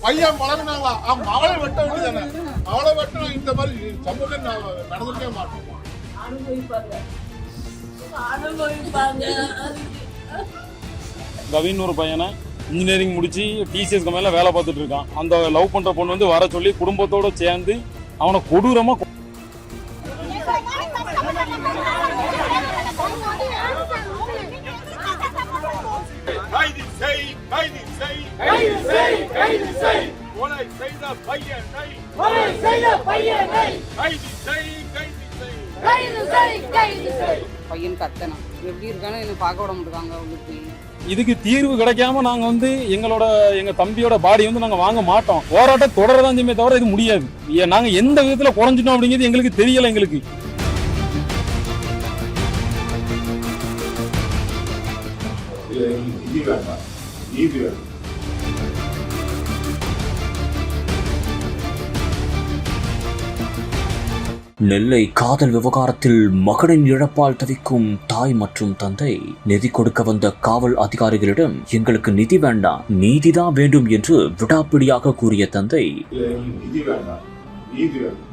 பையன் பழகினாங்களா அவங்க அவளை வெட்ட வேண்டியதானே? அவளை வெட்டினா இந்த மாதிரி சமூகம் நடந்துட்டே மாட்டோம் கவின் ஒரு பையனை இன்ஜினியரிங் முடிச்சு டிசிஎஸ் கம்பெனியில் வேலை பார்த்துட்டு இருக்கான். அந்த லவ் பண்ற பொண்ணு வந்து வர சொல்லி குடும்பத்தோட சேர்ந்து அவனை கொடூரமா கைது செய் கைது செய் கொலை செய்த பையனை கொலை செய்த பையனை கைது செய் கைது செய் கைது செய் கைது செய் பையன் கத்தனான் எப்படி இருக்கான்னு என்ன பார்க்க விட மாட்டாங்க அவங்களுக்கு. இதுக்கு தீர்வு கிடைக்காம நாங்க வந்து எங்களோட எங்க தம்பியோட பாடி வந்து நாங்க வாங்க மாட்டோம். போராட்டம் தொடரதான் செய்யுமே தவிர இது முடியாது. நாங்க எந்த விதத்துல குறைஞ்சிட்டோம் அப்படிங்கிறது எங்களுக்கு தெரியல எங்களுக்கு. நிதி வேண்டாம். நீதி வேணும் நெல்லை காதல் விவகாரத்தில் மகனின் இழப்பால் தவிக்கும் தாய் மற்றும் தந்தை. நிதி கொடுக்க வந்த காவல் அதிகாரிகளிடம் எங்களுக்கு நிதி வேண்டாம் நீதிதான் வேண்டும் என்று விடாப்பிடியாக கூறிய தந்தை. இது நிதி வேண்டாம் நீதி வேணும்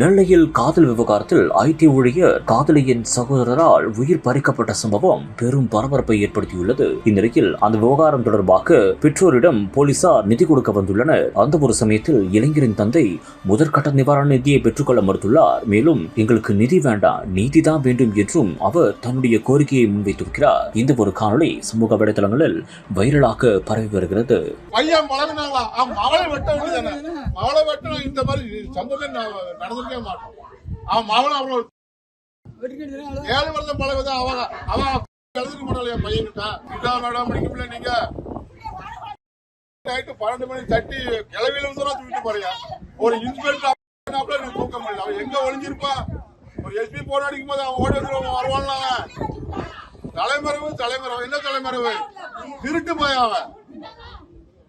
நெல்லையில் காதல் விவகாரத்தில் ஐடி ஊழியர் காதலியின் சகோதரரால் உயிர் பறிக்கப்பட்ட சம்பவம் பெரும் பரபரப்பை ஏற்படுத்தியுள்ளது. இந்நிலையில் அந்த விவகாரம் தொடர்பாக பெற்றோரிடம் போலீசார் நிதி கொடுக்க வந்துள்ளனர். அந்த ஒரு சமயத்தில் இளைஞரின் தந்தை முதற்கட்ட நிவாரண நிதியை பெற்றுக்கொள்ள மறுத்துள்ளார். மேலும் எங்களுக்கு நிதி வேண்டாம் நீதிதான் வேண்டும் என்றும் அவர் தன்னுடைய கோரிக்கையை முன்வைத்திருக்கிறார். இந்த ஒரு காணொலி சமூக வலைதளங்களில் வைரலாக பரவி வருகிறது. பையன் இந்த மாதிரி சம்பவம் நடந்துக்கவே மாட்டோம். அவன் மகனும் அவளை ஏழு வருஷம் பழகுதான். அவ அவன் எழுதுக்க மாட்டாள் என் பையனுக்கா இதான் மேடம் படிக்கல நீங்க. நைட்டு பன்னெண்டு மணி தட்டி கிளவியில இருந்து தூக்கிட்டு போறியா? ஒரு இன்ஸ்பெக்டர் நீ தூக்க முடியல. அவன் எங்க ஒளிஞ்சிருப்பான்? ஒரு எஸ்பி போன் அடிக்கும் போது அவன் ஓடி வந்து வருவான்ல அவன். தலைமறைவு தலைமறைவு. என்ன தலைமறைவு? திருட்டு போய் அவன்.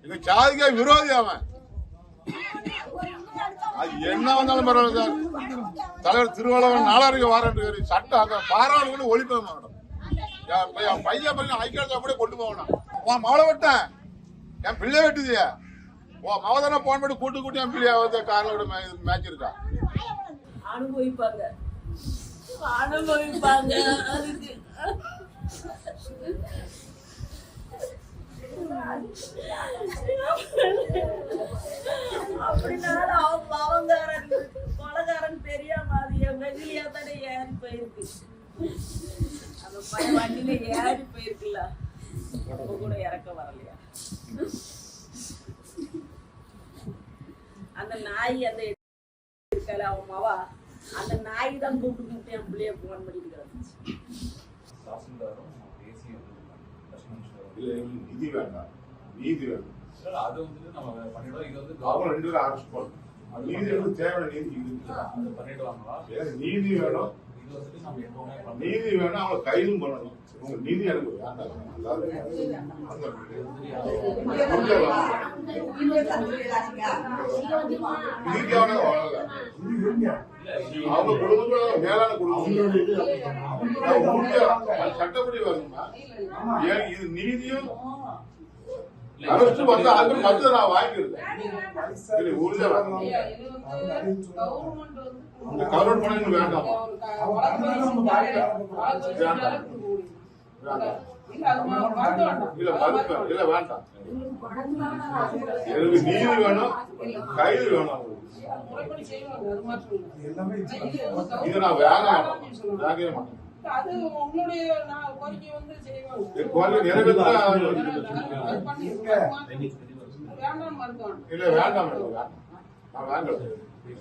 இது ஜாதிக விரோதி அவன். அது என்ன வந்தாலும் பரவாயில்ல சார். தலைவர் திருவள்ளுவர் நாலாருக்கு வாரண்டு சட்டம் அங்க பாராளுக்கு ஒழிப்பேன் மேடம் என் பையன் பையன் பையன் ஐக்கிய அப்படியே கொண்டு போகணும் உன் மவளை விட்டேன் என் பிள்ளை வெட்டுதியா. உன் மவ தானே போன் பண்ணி கூட்டு கூட்டி என் பிள்ளைய வந்து காரில் விட மேட்ச் இருக்கா? அனுபவிப்பாங்க. அனுபவிப்பாங்க. அதுக்கு. வண்டியில ஏறி போயிருக்குல்ல. அப்ப கூட இறக்க வரலையா? அந்த நாய் அந்த இருக்கல அவன் மாவா அந்த நாய் தான் கூப்பிட்டு கூப்பிட்டு என் பிள்ளைய போன் பண்ணிட்டு கிடந்துச்சு. இல்ல நிதி வேண்டாம். நீதி வேணும் அவங்க ரெண்டு பேரும் அரெஸ்ட் பண்ணணும் நீதி வேணும் தேவையான நீதி நீதி வேணும். நீதி வேணா அவங்க கைதும் பண்ணணும். உங்க நீதி எனக்கு அந்த நீதியான வாழல. அவங்க குடும்பத்தோட மேலான குடும்பம் சட்டப்படி வரணுமா ஏன் இது நீதியும் மற்ற நான் வாங்கிக்கிறேன் இது உறுதியா வரணும். இந்த கவர்மெண்ட் பணம் வேண்டாமா? வேண்டாம். வேண்டாம். இல்ல வேண்டாம். எனக்கு நீதி வேணும்? கைது வேணும் இதை நான் வேக மாட்டேன் வேகவே மாட்டேன். அது உங்களுடைய நான் கோரிக்கை வந்து செய்வாங்க என் கோரிக்கை நிறைவேற்ற அது பண்ணிருக்கோம். வேண்டாம் மருத்துவம் இல்ல வேண்டாம் மேடம் வேண்டாம் நான் வேண்டாம்.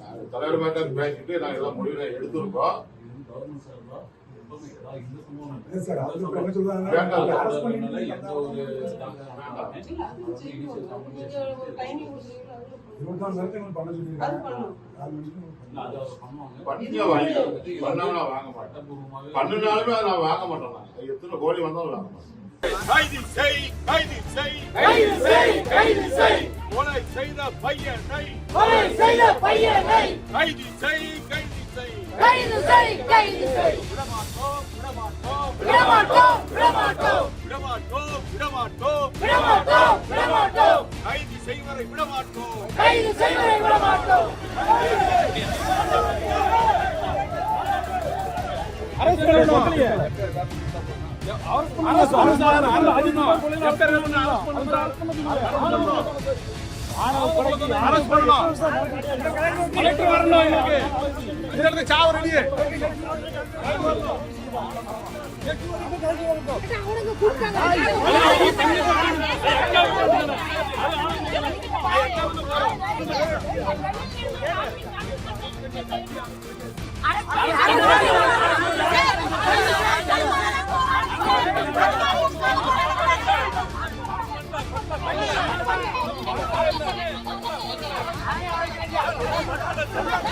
நான் தலைவர் மேட்ட பேசிட்டு நான் எல்லாம் முடிவு எடுத்திருக்கோம். வேண்டாம் பண்ணுனாலுமே நான் வாங்க மாட்டேன் எத்தனை கோடி வந்தாலும் வாங்க மாட்டேன் கைது செய் கைது செய். கைது செய் கைது செய் கொலை செய்த பையனை கொலை செய்த பையனை கைது செய் கைது கைது செய் கைது செய் விடமாட்டோம் விடமாட்டோம் விடமாட்டோம் விடமாட்டோம் விடமாட்டோம் விடமாட்டோம் விடமாட்டோம் விடமாட்டோம் கைது செய்வரை விடமாட்டோம் கைது செய்வதை விடமாட்டோம் ಇದರಲ್ಲಿ ಚಾ ready Thank you.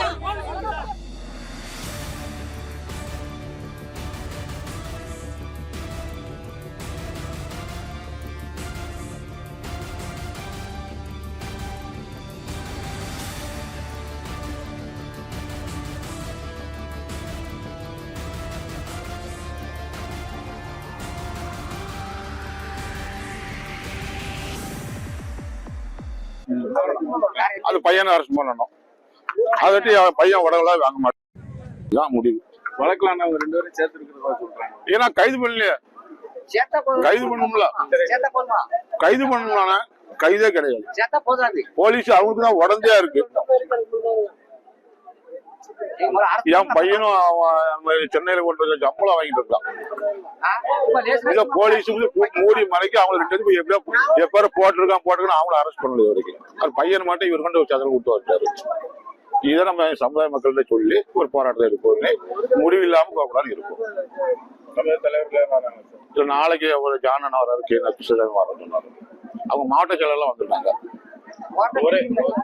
அது பையனை அரெஸ்ட் பண்ணணும். அதட்டி பையன் உடவுல வாங்க மாட்டான். இதான் முடிவு. வழக்கில் அவங்க ரெண்டு பேரும் சேர்த்துருக்கிறதா சொல்றாங்க. ஏன்னா கைது பண்ணலையே. கைது பண்ணணும்ல. கைது பண்ணலான கைதே கிடையாது. போலீஸ் அவங்களுக்கு தான் உடந்தையா இருக்கு. என் பையனும் அவன் சென்னையில கொண்டு வந்து சம்பளம் வாங்கிட்டு இருக்கான். இல்ல போலீஸ் வந்து கூ- மூடி மறைக்க அவங்க ரெண்டு பேரும் எப்படியோ எப்ப போட்டிருக்கான் போட்டிருக்கான் அவங்கள அரெஸ்ட் பண்ணல இது வரைக்கும் அது பையன் மட்டும் இவர் கொண்டு சதல் கொடுத்து வச்சாரு இதை நம்ம சமுதாய மக்கள்கிட்ட சொல்லி ஒரு போராட்டத்தை எடுப்போம் முடிவு இல்லாம போகக்கூடாது இருக்கும். நாளைக்கு ஒரு ஜானன் வராரு கே நட்சத்திரம் வர சொன்னாரு. அவங்க மாவட்ட செயலெல்லாம் வந்திருக்காங்க. ஒரே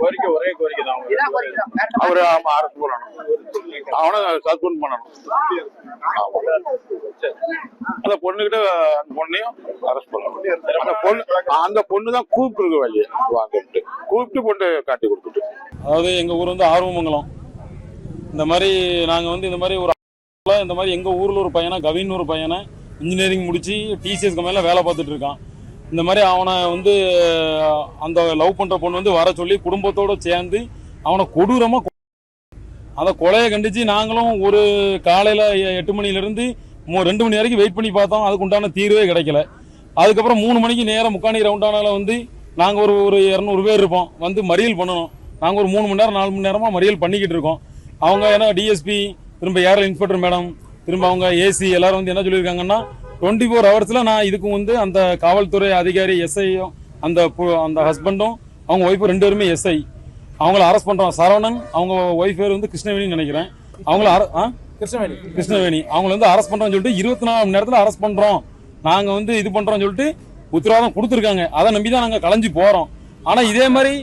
கோரிக்கை ஒரே கோரிக்கை தான். அவங்க அவரு பண்ணணும் அவனை சஸ்பெண்ட் பண்ணணும். அந்த பொண்ணுகிட்ட அந்த பொண்ணையும் அரெஸ்ட் பண்ணணும். அந்த பொண்ணு அந்த பொண்ணு தான் கூப்பிட்டு வழி வாங்கிட்டு கூப்பிட்டு பொண்ணு காட்டி கொடுத்துட்டு. அதாவது எங்கள் ஊர் வந்து ஆர்வமங்கலம். இந்த மாதிரி நாங்கள் வந்து இந்த மாதிரி ஒரு இந்த மாதிரி எங்கள் ஊரில் ஒரு பையனை கவின் ஒரு பையனை இன்ஜினியரிங் முடிச்சு டிசிஎஸ் கம்பெனியில் வேலை பார்த்துட்டு இருக்கான். இந்த மாதிரி அவனை வந்து அந்த லவ் பண்ணுற பொண்ணு வந்து வர சொல்லி குடும்பத்தோடு சேர்ந்து அவனை கொடூரமாக அந்த கொலையை கண்டிச்சு நாங்களும் ஒரு காலையில் எட்டு மணிலேருந்து மூ ரெண்டு மணி வரைக்கும் வெயிட் பண்ணி பார்த்தோம். அதுக்கு உண்டான தீர்வே கிடைக்கல. அதுக்கப்புறம் மூணு மணிக்கு நேரம் முக்காணி ரவுண்டானால வந்து நாங்கள் ஒரு ஒரு இரநூறு பேர் இருப்போம். வந்து மறியல் பண்ணணும். நாங்கள் ஒரு மூணு மணி நேரம் நாலு மணி நேரமாக மறியல் பண்ணிக்கிட்டு இருக்கோம். அவங்க ஏன்னா டிஎஸ்பி திரும்ப ஏரல் இன்ஸ்பெக்டர் மேடம் திரும்ப அவங்க ஏசி எல்லாரும் வந்து என்ன சொல்லியிருக்காங்கன்னா டுவெண்ட்டி ஃபோர் ஹவர்ஸில் நான் இதுக்கு வந்து அந்த காவல்துறை அதிகாரி எஸ்ஐயும் அந்த அந்த ஹஸ்பண்டும் அவங்க ஒய்ஃபு ரெண்டு பேருமே எஸ்ஐ அவங்கள அரெஸ்ட் பண்ணுறோம் சரவணன் அவங்க ஒய்ஃப் பேர் வந்து கிருஷ்ணவேணின்னு நினைக்கிறேன். அவங்கள ஆ? கிருஷ்ணவேணி. கிருஷ்ணவேணி. அவங்கள வந்து அரெஸ்ட் பண்ணுறோம்னு சொல்லிட்டு இருபத்தி நாலு மணி நேரத்தில் அரெஸ்ட் பண்ணுறோம் நாங்கள் வந்து இது பண்ணுறோம்னு சொல்லிட்டு உத்தரவாதம் கொடுத்துருக்காங்க. அதை நம்பி தான் நாங்கள் கலைஞ்சு போகிறோம் ஆனால் இதே மாதிரி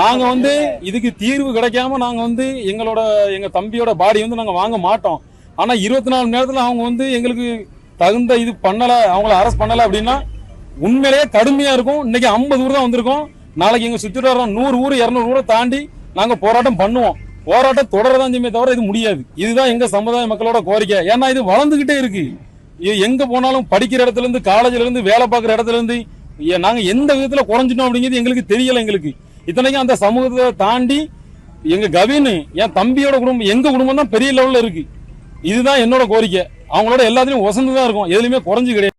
நாங்கள் வந்து இதுக்கு தீர்வு கிடைக்காம நாங்கள் வந்து எங்களோட எங்கள் தம்பியோட பாடி வந்து நாங்கள் வாங்க மாட்டோம். ஆனால் இருபத்தி நாலு மணி நேரத்தில் அவங்க வந்து எங்களுக்கு தகுந்த இது பண்ணலை அவங்கள அரெஸ்ட் பண்ணலை அப்படின்னா உண்மையிலேயே கடுமையாக இருக்கும். இன்னைக்கு ஐம்பது ஊர் தான் வந்திருக்கோம். நாளைக்கு எங்கள் சுற்றி நூறு ஊர் இரநூறு ஊரை தாண்டி நாங்கள் போராட்டம் பண்ணுவோம். போராட்டம் தொடரதான் செய்யுமே தவிர இது முடியாது. இதுதான் எங்கள் சமுதாய மக்களோட கோரிக்கை. ஏன்னா இது வளர்ந்துக்கிட்டே இருக்கு. இது எங்கே போனாலும் படிக்கிற இடத்துலேருந்து காலேஜ்லேருந்து வேலை பார்க்குற இடத்துல இருந்து ஏ- எந்த விதத்தில் குறைஞ்சிட்டோம் அப்படிங்கிறது எங்களுக்கு தெரியலை எங்களுக்கு. இத்தனைக்கும் அந்த சமூகத்தை தாண்டி எங்கள் கவின் என் தம்பியோட குடும்பம் எங்கள் குடும்பம் தான் பெரிய லெவலில் இருக்குது இதுதான் என்னோட கோரிக்கை. அவங்களோட எல்லாத்துலயும் ஒசந்து தான் இருக்கும். எதுலையுமே குறைஞ்சு கிடையாது.